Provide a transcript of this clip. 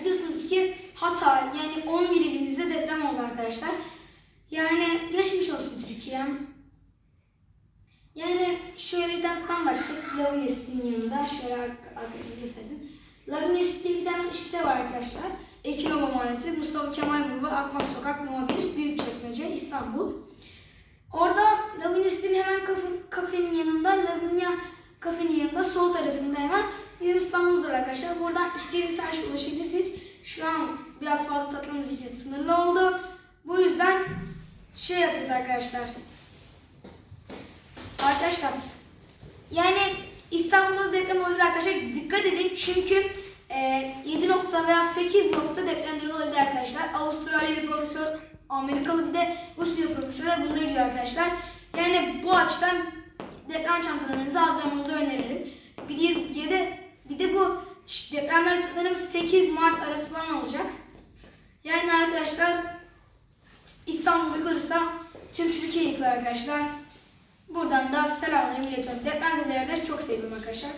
biliyorsunuz ki Hatay yani 11 ilimizde deprem oldu arkadaşlar. Yani geçmiş olsun Türkiye'm. Yani şöyle bir danstan başlayıp Lavines'in yanında şöyle ar- arkadaşlar göstersin. Lavines diye bir tane site var arkadaşlar. Ekinova Mahallesi, Mustafa Kemal Grubu, Akmaz Sokak, No 1, Büyükçekmece, İstanbul. Orada Lavines'in hemen kafe- kafenin yanında, Lavinia kafenin yanında sol tarafında hemen bizim İstanbul'umuz var arkadaşlar. Buradan istediğiniz her şeye ulaşabilirsiniz. Şu an biraz fazla takılımız için sınırlı oldu. Bu yüzden şey yapacağız arkadaşlar. Arkadaşlar yani İstanbul'da deprem olabilir arkadaşlar. Dikkat edin çünkü e, 7 nokta veya 8 nokta depremler olabilir arkadaşlar. Avustralyalı profesör, Amerikalı bir de Rusyalı profesörler bunları diyor arkadaşlar. Yani bu açıdan deprem çantalarınızı hazırlamanızı öneririm. Bir de, bir de, bir de bu ş- depremler sanırım 8 Mart arası falan olacak. Yani arkadaşlar İstanbul yıkılırsa tüm Türkiye yıkılır arkadaşlar. Buradan da selamlarımı iletiyorum. Depremzedeleri de çok seviyorum arkadaşlar.